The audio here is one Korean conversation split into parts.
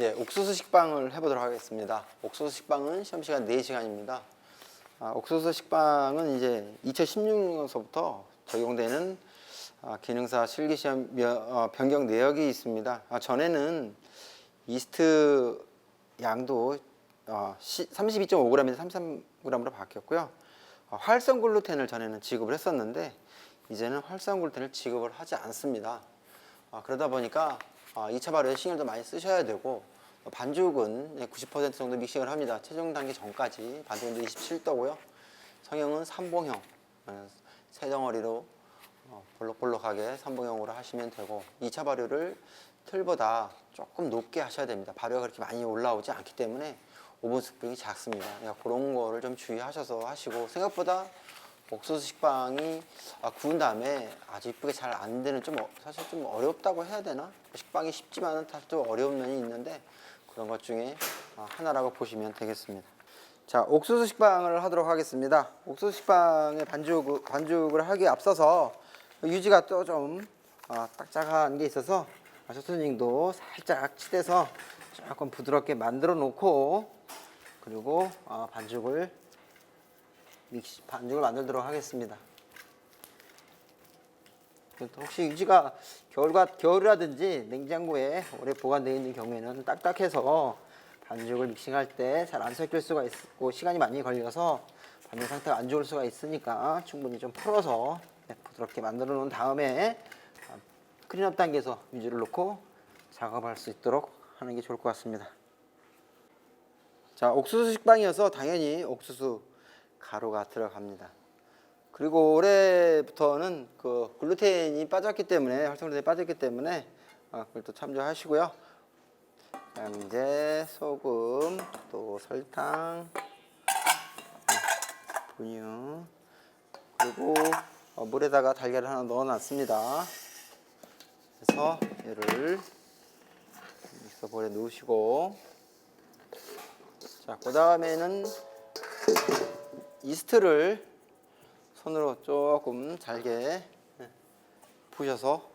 예, 옥수수 식빵을 해보도록 하겠습니다. 옥수수 식빵은 시험 시간 4시간입니다. 아, 옥수수 식빵은 이제 2016년서부터 적용되는 아, 기능사 실기 시험 며- 어, 변경 내역이 있습니다. 아, 전에는 이스트 양도 어, 32.5g에서 33g으로 바뀌었고요. 어, 활성 글루텐을 전에는 지급을 했었는데 이제는 활성 글루텐을 지급을 하지 않습니다. 아, 그러다 보니까 아, 2차 발효에 신경도 많이 쓰셔야 되고 어, 반죽은 90% 정도 믹싱을 합니다. 최종 단계 전까지 반죽은 27도고요. 성형은 삼봉형, 어, 세 덩어리로 어, 볼록볼록하게 삼봉형으로 하시면 되고 2차 발효를 틀보다 조금 높게 하셔야 됩니다. 발효가 그렇게 많이 올라오지 않기 때문에 오븐 스프링이 작습니다. 그러니까 그런 거를 좀 주의하셔서 하시고 생각보다 옥수수 식빵이 아, 구운 다음에 아주 이쁘게 잘 안 되는 좀 어- 사실 좀 어렵다고 해야 되나? 식빵이 쉽지만은 사실 좀 어려운 면이 있는데 그런 것 중에 아, 하나라고 보시면 되겠습니다. 자, 옥수수 식빵을 하도록 하겠습니다. 옥수수 식빵의 반죽 반죽을 하기 에 앞서서 유지가 또좀 아, 딱딱한 게 있어서 아, 쇼트닝도 살짝 치대서 조금 부드럽게 만들어 놓고 그리고 아, 반죽을 믹시 반죽을 만들도록 하겠습니다. 또 혹시 유지가 겨울과 겨울이라든지 냉장고에 오래 보관되어 있는 경우에는 딱딱해서 반죽을 믹싱할 때 잘 안 섞일 수가 있고 시간이 많이 걸려서 반죽 상태가 안 좋을 수가 있으니까 충분히 좀 풀어서 네, 부드럽게 만들어 놓은 다음에 아, 클린업 단계에서 유지를 놓고 작업할 수 있도록 하는 게 좋을 것 같습니다. 자, 옥수수 식빵이어서 당연히 옥수수 가루가 들어갑니다. 그리고 올해부터는 그 글루텐이 빠졌기 때문에 활성글루텐이 빠졌기 때문에 아, 그걸 또 참조하시고요. 이제 소금, 또 설탕, 음, 분유, 그리고 어, 물에다가 달걀을 하나 넣어놨습니다. 그래서 얘를 믹서볼에 넣으시고 자, 그 다음에는 이스트를 손으로 조금 잘게 부셔서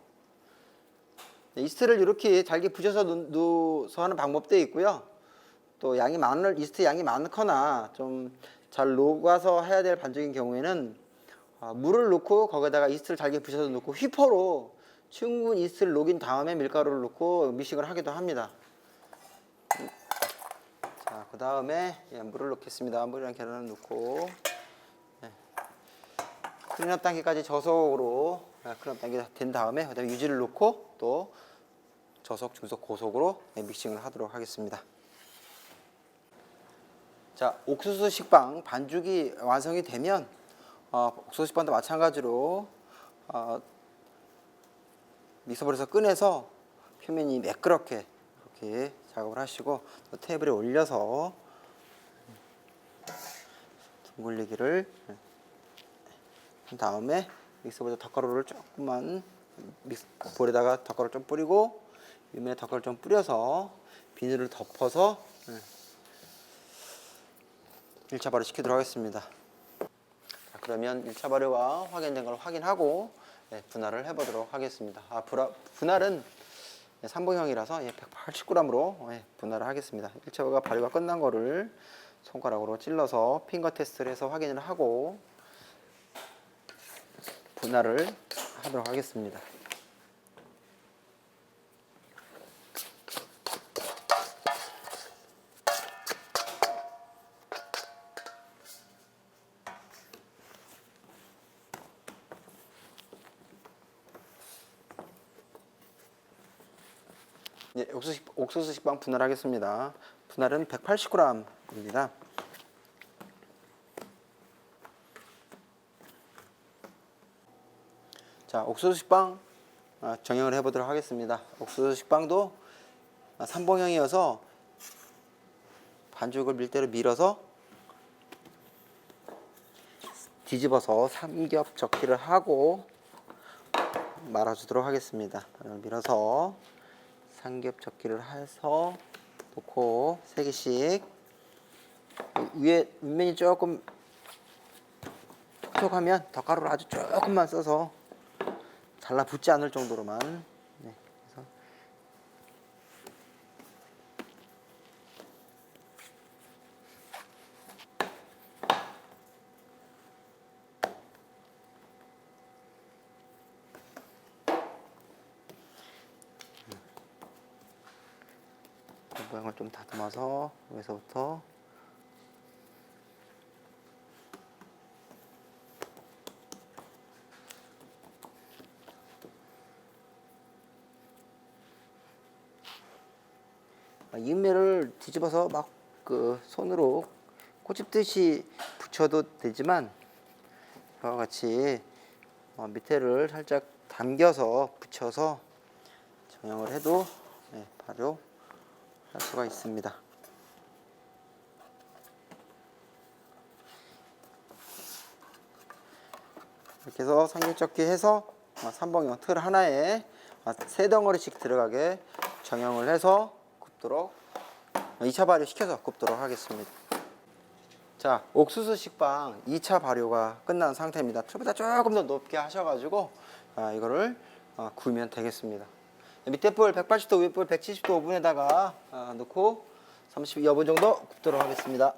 네, 이스트를 이렇게 잘게 부셔서 넣- 넣어서 하는 방법도 있고요. 또 양이 많을 이스트 양이 많거나 좀 잘 녹아서 해야 될 반죽인 경우에는 아, 물을 넣고 거기다가 이스트를 잘게 부셔서 넣고 휘퍼로 충분히 이스트를 녹인 다음에 밀가루를 넣고 미식을 하기도 합니다. 자, 그 다음에 예, 물을 넣겠습니다. 물이랑 계란을 넣고 예. 클린업 단계까지 저속으로 예, 클린업 단계 된 다음에 그다음에 유지를 넣고 또 저속, 중속, 고속으로 예, 믹싱을 하도록 하겠습니다. 자, 옥수수 식빵 반죽이 완성이 되면 어, 옥수수 식빵도 마찬가지로 어, 믹서볼에서 꺼내서 표면이 매끄럽게 이렇게 작업을 하시고 또 테이블에 올려서 둥글리기를 한 다음에 믹서볼에 덧가루를 조금만 믹서볼에다가 덧가루 좀 뿌리고 위면에 덧가루 좀 뿌려서 비닐을 덮어서 1차 발효 시키도록 하겠습니다. 자, 그러면 1차 발효가 확인된 걸 확인하고 네, 분할을 해보도록 하겠습니다. 아, 분할, 분할은 네, 삼봉형이라서 180g으로 예, 분할을 하겠습니다. 1차가 발효가 끝난 거를 손가락으로 찔러서 핑거 테스트를 해서 확인을 하고 분할을 하도록 하겠습니다. 예, 옥수수, 식- 옥수수 식빵 분할하겠습니다. 분할은 180g입니다. 자, 옥수수 식빵 아, 정형을 해보도록 하겠습니다. 옥수수 식빵도 아, 삼봉형이어서 반죽을 밀대로 밀어서 뒤집어서 삼겹 접기를 하고 말아주도록 하겠습니다. 밀어서 삼겹 접기를 해서 놓고 세 개씩. 위에 윗면이 조금 촉촉하면 덧가루를 아주 조금만 써서 잘라 붙지 않을 정도로만 네, 그래서 모양을 좀 다듬어서 여기서부터. 아, 이음매를 뒤집어서 막 그 손으로 꼬집듯이 붙여도 되지만 이와 같이 어, 밑에를 살짝 당겨서 붙여서 정형을 해도 네, 바로 할 수가 있습니다. 이렇게 해서 상경접기 해서 어, 삼봉형 틀 하나에 어, 세 덩어리씩 들어가게 정형을 해서 굽도록 2차 발효 시켜서 굽도록 하겠습니다. 자, 옥수수 식빵 2차 발효가 끝난 상태입니다. 틀보다 조금 더 높게 하셔가지고 아, 이거를 아, 구우면 되겠습니다. 밑에 불 180도, 위에 불 170도 오븐에다가 아, 넣고 30여 분 정도 굽도록 하겠습니다.